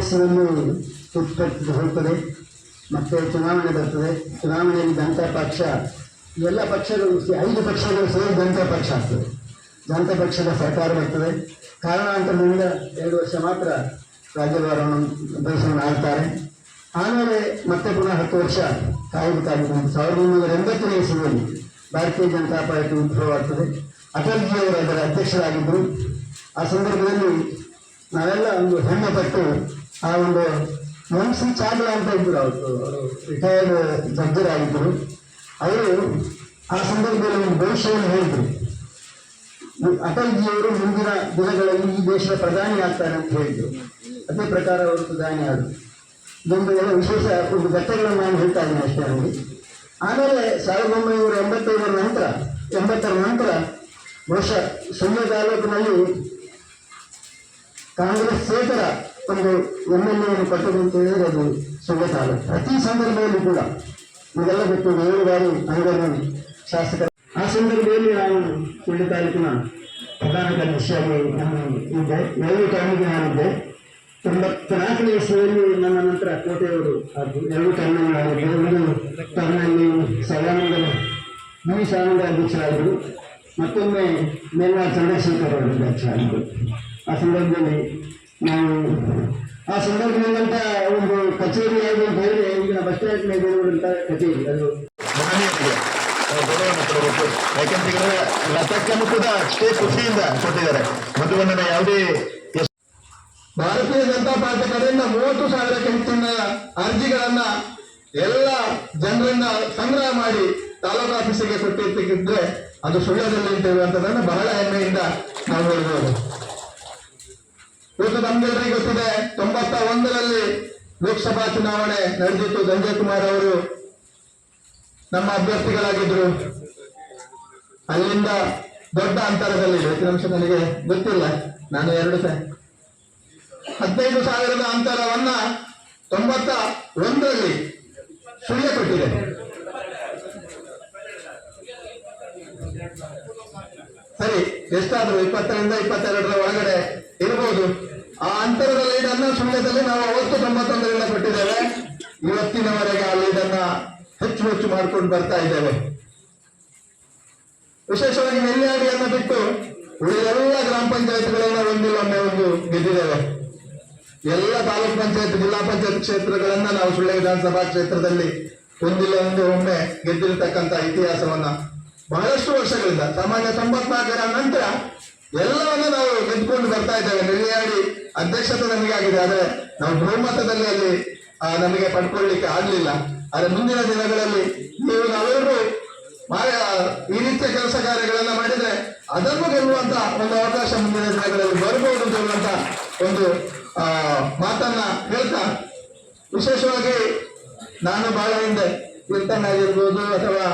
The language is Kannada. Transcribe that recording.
ಇಸ್ವಿಯಲ್ಲಿ ಉತ್ಪತ್ತಿ ಹೋಗ್ತದೆ, ಮತ್ತೆ ಚುನಾವಣೆ ಬರ್ತದೆ. ಚುನಾವಣೆಯಲ್ಲಿ ಜನತಾ ಪಕ್ಷ, ಎಲ್ಲ ಪಕ್ಷಗಳು ಐದು ಪಕ್ಷಗಳು ಸೇರಿ ಜನತಾ ಪಕ್ಷ ಆಗ್ತದೆ. ಜನತಾ ಪಕ್ಷದ ಸರ್ಕಾರ ಬರ್ತದೆ. ಕಾರಣಾಂತರದಿಂದ ಎರಡು ವರ್ಷ ಮಾತ್ರ ರಾಜ್ಯಭಾರವನ್ನು ದರ್ಶನ ಆಡ್ತಾರೆ ಆಮೇಲೆ ಮತ್ತೆ ಪುನಃ ಹತ್ತು ವರ್ಷ ಕಾಯಬೇಕಾಗಿದೆ ಸಾವಿರದ ಒಂಬೈನೂರ ಎಂಬತ್ತನೇ ಇಸುವಲ್ಲಿ ಭಾರತೀಯ ಜನತಾ ಪಾರ್ಟಿ ಉದ್ಭವವಾಗ್ತದೆ ಅಟಲ್ಜಿಯವರು ಅದರ ಅಧ್ಯಕ್ಷರಾಗಿದ್ದರು. ಆ ಸಂದರ್ಭದಲ್ಲಿ ನಾವೆಲ್ಲ ಒಂದು ಹೆಮ್ಮೆ ಪಟ್ಟು ಆ ಒಂದು ವಂಶಿ ಚಾಗ್ಲ ಅಂತ ಇದ್ರು ಅವರು. ರಿಟೈರ್ಡ್ ಜಡ್ಜರ್ ಜಡ್ಜರಾಗಿದ್ದರು ಅವರು ಆ ಸಂದರ್ಭದಲ್ಲಿ ಒಂದು ಭವಿಷ್ಯವನ್ನು ಹೇಳಿದರು. ಅಟಲ್ಜಿಯವರು ಮುಂದಿನ ದಿನಗಳಲ್ಲಿ ಈ ದೇಶದ ಪ್ರಧಾನಿ ಆಗ್ತಾರೆ ಅಂತ ಹೇಳಿದರು. ಅದೇ ಪ್ರಕಾರ ಅವರು ಪ್ರಧಾನಿ ಆದರು. ಇದೊಂದು ವಿಶೇಷ ಒಂದು ಘಟ್ಟಗಳನ್ನು ನಾನು ಹೇಳ್ತಾ ಇದ್ದೀನಿ ಅಷ್ಟೇ ನನಗೆ ಆಮೇಲೆ ಸಾವಿರದ ಒಂಬೈನೂರ ಎಂಬತ್ತೈದರ ನಂತರ, ಎಂಬತ್ತರ ನಂತರ ಬಹುಶಃ ಸೊನ್ನೆ ತಾಲೂಕಿನಲ್ಲಿ ಕಾಂಗ್ರೆಸ್ ಸೇತರ ಒಂದು ಎಂ ಎಲ್ ಎಯನ್ನು ಕೊಟ್ಟರು ಅಂತ ಹೇಳಿದ್ರೆ ಅದು ಸುಳ್ಯ ತಾಲೂಕು ಪ್ರತಿ ಸಂದರ್ಭದಲ್ಲಿ ಕೂಡ ಇದೆಲ್ಲ ಬಿಟ್ಟು ಏಳು ಬಾರಿ ಅಂಗಡಿ ಶಾಸಕ ಆ ಸಂದರ್ಭದಲ್ಲಿ ನಾನು ಸುಳ್ಯ ತಾಲೂಕಿನ ಪ್ರಧಾನ ಕಾರ್ಯದರ್ಶಿಯಾಗಿ ನಾನು ಇದ್ದೆ ಎರಡು ಟೈಮಿಗೆ ನಾನಿದ್ದೆ ತೊಂಬತ್ನಾಲ್ಕನೇ ಇಸ್ವಿಯಲ್ಲಿ ನನ್ನ ನಂತರ ಕೋಟೆಯವರು ಅದು ಎರಡು ಟರ್ನಲ್ಲಿ ಆಗಿದ್ದೆ ಒಂದು ಟರ್ನಲ್ಲಿ ಸದಾನಂದ ಮುನಿ ಸಾನಂದ ಅಧ್ಯಕ್ಷರಾದರು ಮತ್ತೊಮ್ಮೆ ಮೇಲ್ವಾರ ಚಂದ್ರಶೇಖರ್ ಅವರು ಅಧ್ಯಕ್ಷರಾಗಿದ್ದರು ಆ ಸಂದರ್ಭದಲ್ಲಿ ನಾವು ಆ ಸಂದರ್ಭದಲ್ಲಿ ಒಂದು ಕಚೇರಿ ಯಾವುದು ಅಂತ ಹೇಳಿದ್ರೆ ಈಗಿನ ಬಸ್ ಸ್ಟ್ಯಾಂಡ್ ಕಚೇರಿ ಅದು. ಮಹನೀಯರಿಗೆ ನಾವು ಗೌರವವನ್ನು ಕೊಡಬೇಕು. ಯಾಕೆಂತ ಹೇಳಿದ್ರೆ ಲತಕ್ಕನ್ನು ಕೂಡ ಅಷ್ಟೇ ಖುಷಿಯಿಂದ ಕೊಟ್ಟಿದ್ದಾರೆ ಯಾವುದೇ ಭಾರತೀಯ ಜನತಾ ಪಾರ್ಟಿ ಕಡೆಯಿಂದ ಮೂವತ್ತು ಸಾವಿರಕ್ಕೆ ಹೆಚ್ಚಿನ ಅರ್ಜಿಗಳನ್ನ ಎಲ್ಲ ಜನರಿಂದ ಸಂಗ್ರಹ ಮಾಡಿ ತಾಲೂಕು ಆಫೀಸಿಗೆ ಕೊಟ್ಟಿರ್ತಿದ್ರೆ ಅದು ಸುಳ್ಳದಲ್ಲಿ ಅಂತ ಅಂತದನ್ನು ಬಹಳ ಹೆಮ್ಮೆಯಿಂದ ನಾವು ಹೇಳ್ಬೋದು ಇವತ್ತು ನಮ್ಗೆಲ್ಲರಿಗೂ ಗೊತ್ತಿದೆ ತೊಂಬತ್ತ ಒಂದರಲ್ಲಿ ಲೋಕಸಭಾ ಚುನಾವಣೆ ನಡೆದಿತ್ತು. ಸಂಜಯ್ ಕುಮಾರ್ ಅವರು ನಮ್ಮ ಅಭ್ಯರ್ಥಿಗಳಾಗಿದ್ರು. ಅಲ್ಲಿಂದ ದೊಡ್ಡ ಅಂತರದಲ್ಲಿ ಅಂಶ ನನಗೆ ಗೊತ್ತಿಲ್ಲ. ನಾನು ಎರಡು ಸಹ ಹದಿನೈದು ಸಾವಿರದ ಅಂತರವನ್ನ ತೊಂಬತ್ತ ಒಂದರಲ್ಲಿ ಸುಳ್ಯ ಕೊಟ್ಟಿದೆ. ಸರಿ, ಎಷ್ಟಾದ್ರೂ ಇಪ್ಪತ್ತರಿಂದ ಇಪ್ಪತ್ತೆರಡರ ಒಳಗಡೆ ಇರಬಹುದು. ಆ ಅಂತರದಲ್ಲಿ ಲೀಡನ್ನ ಸಮಯದಲ್ಲಿ ನಾವು ಅವತ್ತು ತೊಂಬತ್ತೊಂದರಿಂದ ಕೊಟ್ಟಿದ್ದೇವೆ. ಇವತ್ತಿನವರೆಗೆ ಅಲ್ಲಿ ಇದನ್ನ ಹೆಚ್ಚು ಹೆಚ್ಚು ಮಾಡ್ಕೊಂಡು ಬರ್ತಾ ಇದ್ದೇವೆ. ವಿಶೇಷವಾಗಿ ನೆಲ್ಲಿಯಾಡಿಯನ್ನು ಬಿಟ್ಟು ಉಳಿದೆಲ್ಲ ಗ್ರಾಮ ಪಂಚಾಯತ್ಗಳನ್ನ ಒಂದಿಲ್ಲೊಮ್ಮೆ ಒಂದು ಗೆದ್ದಿದ್ದೇವೆ. ಎಲ್ಲ ತಾಲೂಕ್ ಪಂಚಾಯತ್, ಜಿಲ್ಲಾ ಪಂಚಾಯತ್ ಕ್ಷೇತ್ರಗಳನ್ನ ನಾವು ಸುಳ್ಳೆ ವಿಧಾನಸಭಾ ಕ್ಷೇತ್ರದಲ್ಲಿ ಒಂದಿಲ್ಲ ಒಂದು ಒಮ್ಮೆ ಗೆದ್ದಿರತಕ್ಕಂತ ಇತಿಹಾಸವನ್ನ ಬಹಳಷ್ಟು ವರ್ಷಗಳಿಂದ, ಸಾಮಾನ್ಯ ತೊಂಬತ್ನಾಲ್ಕರ ನಂತರ ಎಲ್ಲವನ್ನು ನಾವು ಗೆದ್ದುಕೊಂಡು ಬರ್ತಾ ಇದ್ದೇವೆ. ನೆಲ್ಲಿಯಾಡಿ ಅಧ್ಯಕ್ಷತೆ ನಮಗಾಗಿದೆ, ಆದರೆ ನಾವು ಬಹುಮತದಲ್ಲಿ ಅಲ್ಲಿ ನಮಗೆ ಪಡ್ಕೊಳ್ಳಿಕ್ಕೆ ಆಗ್ಲಿಲ್ಲ. ಆದರೆ ಮುಂದಿನ ದಿನಗಳಲ್ಲಿ ನೀವು ನಾವೆಲ್ಲರೂ ಈ ರೀತಿಯ ಕೆಲಸ ಕಾರ್ಯಗಳನ್ನ ಮಾಡಿದ್ರೆ ಅದನ್ನು ಗೆಲ್ಲುವಂತ ಒಂದು ಅವಕಾಶ ಮುಂದಿನ ದಿನಗಳಲ್ಲಿ ಬರಬಹುದು ಅಂತ ಹೇಳುವಂತ ಒಂದು ಮಾತನ್ನ ಹೇಳ್ತಾ, ವಿಶೇಷವಾಗಿ ನಾನು ಬಹಳ ಹಿಂದೆ ಕೀರ್ತನ್ ಆಗಿರ್ಬೋದು ಅಥವಾ